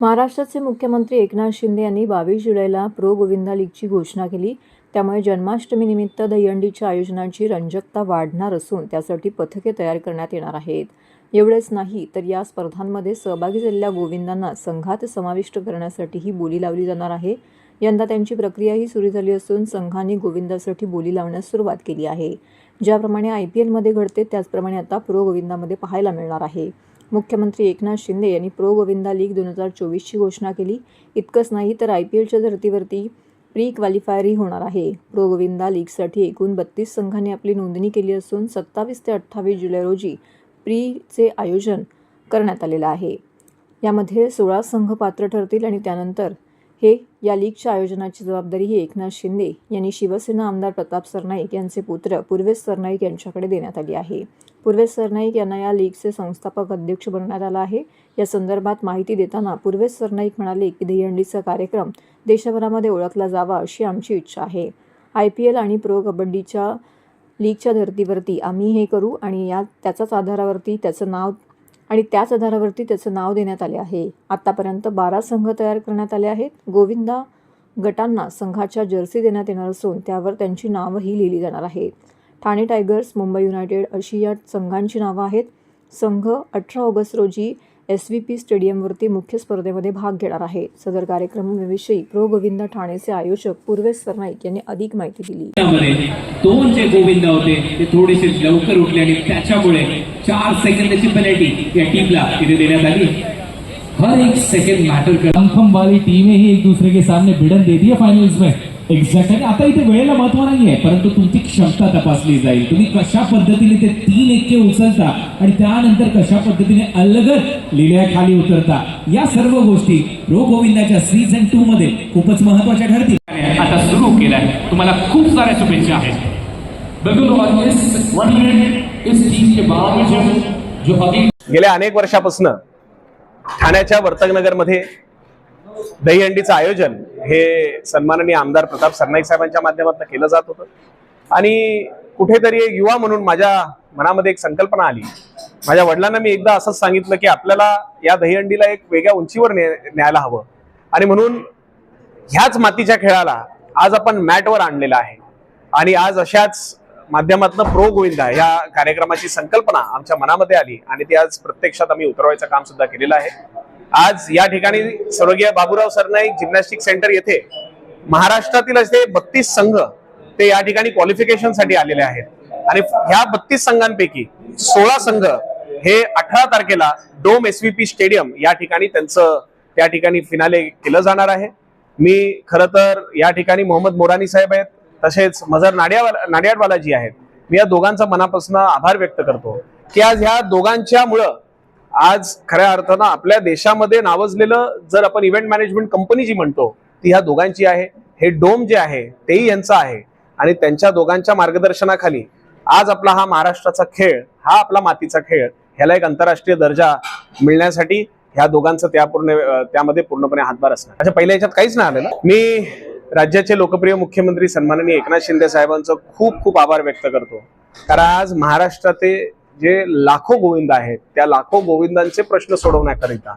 महाराष्ट्राचे मुख्यमंत्री एकनाथ शिंदे यांनी बावीस जुलैला प्रो गोविंदा लीगची घोषणा केली. त्यामुळे जन्माष्टमीनिमित्त दहीहंडीच्या आयोजनांची रंजकता वाढणार असून त्यासाठी पथके तयार करण्यात येणार आहेत. एवढेच नाही तर या स्पर्धांमध्ये सहभागी झालेल्या गोविंदांना संघात समाविष्ट करण्यासाठीही बोली लावली जाणार आहे. यंदा त्यांची प्रक्रियाही सुरू झाली असून संघांनी गोविंदासाठी बोली लावण्यास सुरुवात केली आहे. ज्याप्रमाणे आय पी एलमध्ये घडते त्याचप्रमाणे आता प्रो गोविंदामध्ये पाहायला मिळणार आहे. मुख्यमंत्री एकनाथ शिंदे यांनी प्रो गोविंदा लीग दोन हजार चोवीसची घोषणा केली. इतकंच नाही तर आय पी एलच्या धर्तीवरती प्री क्वालिफायरही होणार आहे. प्रो गोविंदा लीगसाठी एकूण बत्तीस संघांनी आपली नोंदणी केली असून सत्तावीस ते अठ्ठावीस जुलै रोजी प्रीचे आयोजन करण्यात आलेलं आहे. यामध्ये सोळा संघ पात्र ठरतील आणि त्यानंतर हे या लीगच्या आयोजनाची जबाबदारी ही एकनाथ शिंदे यांनी शिवसेना आमदार प्रताप सरनाईक यांचे पुत्र पूर्वेश सरनाईक यांच्याकडे देण्यात आली आहे. पूर्वेश सरनाईक यांना या लीगचे संस्थापक अध्यक्ष बनवण्यात आला आहे. या संदर्भात माहिती देताना पूर्वेश सरनाईक म्हणाले की दहीहंडीचा कार्यक्रम देशभरामध्ये ओळखला जावा अशी आमची इच्छा आहे. आय पी एल आणि प्रो कबड्डीच्या लीगच्या धर्तीवरती आम्ही हे करू आणि या त्याच्याच आधारावरती त्याचं नाव आणि त्याच आधारावरती त्याचं नाव देण्यात आले आहे. आत्तापर्यंत बारा संघ तयार करण्यात आले आहेत. गोविंदा गटांना संघाच्या जर्सी देण्यात येणार असून त्यावर त्यांची नावंही लिहिली जाणार आहेत. ठाणे टायगर्स मुंबई युनायटेड अशी या संघांची नावं आहेत. संघ अठरा ऑगस्ट रोजी एस व्ही पी स्टेडियमवरती मुख्य स्पर्धेमध्ये भाग घेणार आहे. सदर कार्यक्रमाविषयी प्रो गोविंदा ठाणेचे आयोजक पूर्वेश सरनाईक यांनी अधिक माहिती दिली. त्यामध्ये दोन जे गोविंद होते ते थोडेसे लवकर उठले आणि त्याच्यामुळे चार सेकंदाची पेनल्टी या टीमला इथे देण्यात आली. हर एक सेकंड मॅटर कर कंफर्म वाली टीमें ही एक दूसरे के सामने भिड़न देती है फायनल्स में एक्झॅक्टली आता इथे वेळेला महत्त्व नाहीये परंतु तुमची क्षमता तपासली जाईल. तुम्ही कशा पद्धतीने ते तीन एक्के उचलता आणि त्यानंतर कशा पद्धतीने अलगद लिल्या खाली उतरता या सर्व गोष्टी प्रो गोविंदाच्या सीझन टू मध्ये खूपच महत्त्वाच्या ठरतील. आता सुरू केलाय. तुम्हाला खूप साऱ्या शुभेच्छा आहेत. वन मिनट इस चीज के जो अभी गेल्या अनेक वर्षापासून ठाण्याच्या वर्तकनगरमध्ये दहीहंडीचं आयोजन हे सन्माननीय आमदार प्रताप सरनाईक साहेबांच्या माध्यमातून केलं जात होतं. आणि कुठेतरी एक युवा म्हणून माझ्या मनामध्ये एक संकल्पना आली. माझ्या वडिलांना मी एकदा असंच सांगितलं की आपल्याला या दहीहंडीला एक वेगळ्या उंचीवर ने न्यायला हवं. आणि म्हणून ह्याच मातीच्या खेळाला आज आपण मॅटवर आणलेला आहे. आणि आज अशाच माध्यमातून प्रो गोविंदा या कार्यक्रमाची संकल्पना आमच्या मनामध्ये आली आणि ती आज प्रत्यक्षात आम्ही उतरवायचं काम सुद्धा केलेलं आहे. आज या ठिकाणी स्वर्गीय बाबूराव सरनाईक जिम्नॅस्टिक सेंटर येथे महाराष्ट्रातील असे बत्तीस संघ ते या ठिकाणी क्वालिफिकेशनसाठी आलेले आहेत. आणि ह्या बत्तीस संघांपैकी सोळा संघ हे अठरा तारखेला डोम एस पी स्टेडियम या ठिकाणी त्यांचं त्या ठिकाणी फिनाले केलं जाणार आहे. मी खरं तर या ठिकाणी मोहम्मद मोरानी साहेब आहेत. तसेच मजर नाड्यावा नाडियाडवाला जी आहेत. मी या दोघांचा मनापासून आभार व्यक्त करतो की आज ह्या दोघांच्यामुळं आज खऱ्या अर्थानं आपल्या देशामध्ये नावजलेलं जर आपण इव्हेंट मॅनेजमेंट कंपनी जी म्हणतो ती ह्या दोघांची आहे. हे डोम जे आहे तेही यांचं आहे. आणि त्यांच्या दोघांच्या मार्गदर्शनाखाली आज आपला हा महाराष्ट्राचा खेळ हा आपला मातीचा खेळ ह्याला एक आंतरराष्ट्रीय दर्जा मिळण्यासाठी ह्या दोघांचं त्या पूर्ण त्यामध्ये पूर्णपणे हातभार असणार. अच्छा पहिल्या याच्यात काहीच नाही आलेलं. मी राज्याचे लोकप्रिय मुख्यमंत्री सन्माननीय एकनाथ शिंदे साहेबांचं खूप खूप आभार व्यक्त करतो. कारण आज महाराष्ट्राचे जे लाखो गोविंद आहेत त्या लाखो गोविंदांचे प्रश्न सोडवण्याकरिता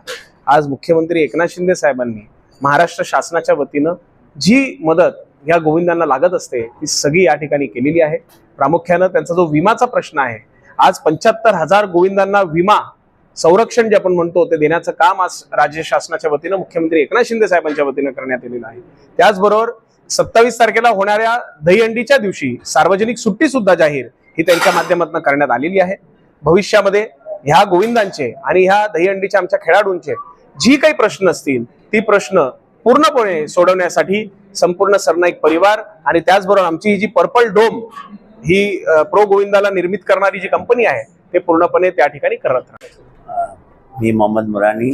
आज मुख्यमंत्री एकनाथ शिंदे साहेबांनी महाराष्ट्र शासनाच्या वतीनं जी मदत या गोविंदांना लागत असते ती सगळी या ठिकाणी केलेली आहे. प्रामुख्यानं त्यांचा जो विमाचा प्रश्न आहे आज पंच्याहत्तर हजार गोविंदांना विमा संरक्षण जे आपण म्हणतो ते देण्याचं काम आज राज्य शासनाच्या वतीनं मुख्यमंत्री एकनाथ शिंदे साहेबांच्या वतीनं करण्यात आलेलं आहे. त्याचबरोबर सत्तावीस तारखेला होणाऱ्या दहीहंडीच्या दिवशी सार्वजनिक सुट्टी सुद्धा जाहीर ही त्यांच्या माध्यमातून करण्यात आलेली आहे. भविष्यामध्ये ह्या गोविंदांचे आणि ह्या दहीहंडीच्या आमच्या खेळाडूंचे जी काही प्रश्न असतील ती प्रश्न पूर्णपणे सोडवण्यासाठी संपूर्ण सरनाईक परिवार आणि त्याचबरोबर आमची ही जी पर्पल डोम ही प्रो गोविंदाला निर्मित करणारी जी कंपनी आहे ते पूर्णपणे त्या ठिकाणी करत राहते मी Mohammed Murani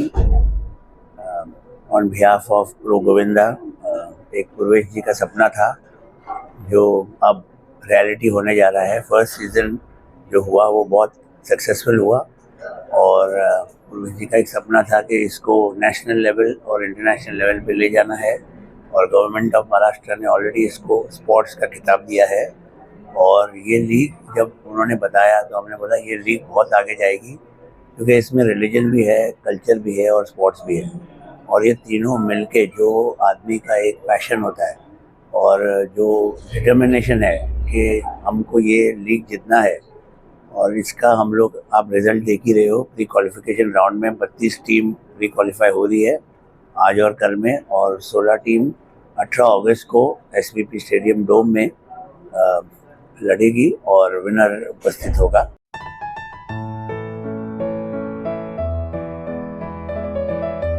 on behalf of pro Govinda एक पूर्वेश जी का सपना था, जो अब रियलिटी होने जा रहा है। फ़र्स्ट सीज़न जो हुआ, वो बहुत सक्सेसफुल हुआ और पूर्वेश जी का एक सपना था कि इसको नेशनल लेवल और इंटरनेशनल लेवल पे ले जाना है और गवर्नमेंट ऑफ़ महाराष्ट्र ने ऑलरेडी इसको स्पोर्ट्स का खिताब दिया है। और ये लीग जब उन्होंने बताया तो हमने बोला, ये लीग बहुत आगे जाएगी। क्योंकि इसमें रिलीजन भी है कल्चर भी है और स्पोर्ट्स भी है। और ये तीनों मिलके जो आदमी का एक पैशन होता है और जो डिटर्मिनेशन है कि हमको ये लीग जितना है और इसका हम लोग, आप रिज़ल्ट देख ही रहे हो प्री क्वालिफिकेशन राउंड में बत्तीस टीम प्री क्वालिफाई हो रही है आज और कल में और 16 टीम 18 अगस्त को एस स्टेडियम डोम में लड़ेगी और विनर उपस्थित होगा।